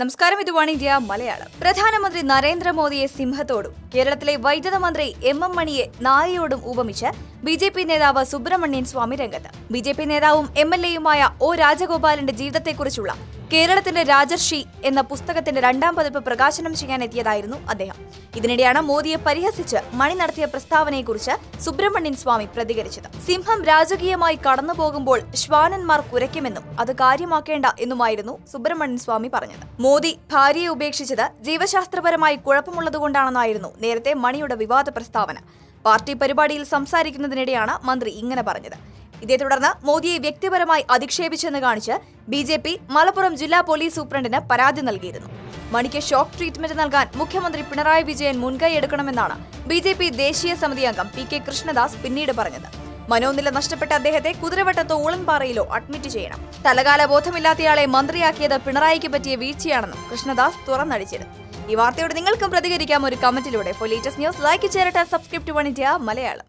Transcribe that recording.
നമസ്കാരം. ഇത് one India Malayalam. പ്രധാനമന്ത്രി നരേന്ദ്രമോദിയെ സിംഹത്തോടും കേരളത്തിലെ വൈദ്യുത മന്ത്രി എം എം മണിയെ നായയോടും ഉപമിച്ച് ബി ജെ പി നേതാവ് സുബ്രഹ്മണ്യൻ സ്വാമി രംഗത്ത്. ബി ജെ പി നേതാവും എം എൽ എയുമായ ഒ രാജഗോപാലിന്റെ ജീവിതത്തെക്കുറിച്ചുള്ള കേരളത്തിന്റെ രാജർഷി എന്ന പുസ്തകത്തിന്റെ രണ്ടാം പതിപ്പ് പ്രകാശനം ചെയ്യാനെത്തിയതായിരുന്നു അദ്ദേഹം. ഇതിനിടെയാണ് മോദിയെ പരിഹസിച്ച് മണി നടത്തിയ പ്രസ്താവനയെക്കുറിച്ച് സുബ്രഹ്മണ്യൻ സ്വാമി പ്രതികരിച്ചത്. സിംഹം രാജകീയമായി കടന്നുപോകുമ്പോൾ ശ്വാനന്മാർ കുരയ്ക്കുമെന്നും അത് കാര്യമാക്കേണ്ട എന്നുമായിരുന്നു സുബ്രഹ്മണ്യൻ സ്വാമി പറഞ്ഞത്. മോദി ഭാര്യയെ ഉപേക്ഷിച്ചത് ജീവശാസ്ത്രപരമായി കുഴപ്പമുള്ളതുകൊണ്ടാണെന്നായിരുന്നു നേരത്തെ മണിയുടെ വിവാദ പ്രസ്താവന. പാർട്ടി പരിപാടിയിൽ സംസാരിക്കുന്നതിനിടെയാണ് മന്ത്രി ഇങ്ങനെ പറഞ്ഞത്. ഇതേ തുടർന്ന് മോദിയെ വ്യക്തിപരമായി അധിക്ഷേപിച്ചെന്ന് കാണിച്ച് ബി ജെ പി മലപ്പുറം ജില്ലാ പോലീസ് സൂപ്രണ്ടിന് പരാതി നൽകിയിരുന്നു. മണിക്ക് ഷോക്ക് ട്രീറ്റ്മെന്റ് നൽകാൻ മുഖ്യമന്ത്രി പിണറായി വിജയൻ മുൻകൈ എടുക്കണമെന്നാണ് ബി ദേശീയ സമിതി അംഗം പി കെ കൃഷ്ണദാസ് പിന്നീട് പറഞ്ഞത്. മനോനില നഷ്ടപ്പെട്ട അദ്ദേഹത്തെ കുതിരവട്ടത്തോ ഊളൻപാറയിലോ അഡ്മിറ്റ് ചെയ്യണം. തലകാല ബോധമില്ലാത്തയാളെ മന്ത്രിയാക്കിയത് പിണറായിക്ക് പറ്റിയ വീഴ്ചയാണെന്നും കൃഷ്ണദാസ് തുറന്നടിച്ചിരുന്നു. ഈ വാർത്തയോട് നിങ്ങൾക്കും പ്രതികരിക്കാം. ഒരു കമന്റിലൂടെ for latest news like ചേരട്ടെ subscribe to one India Malayalam.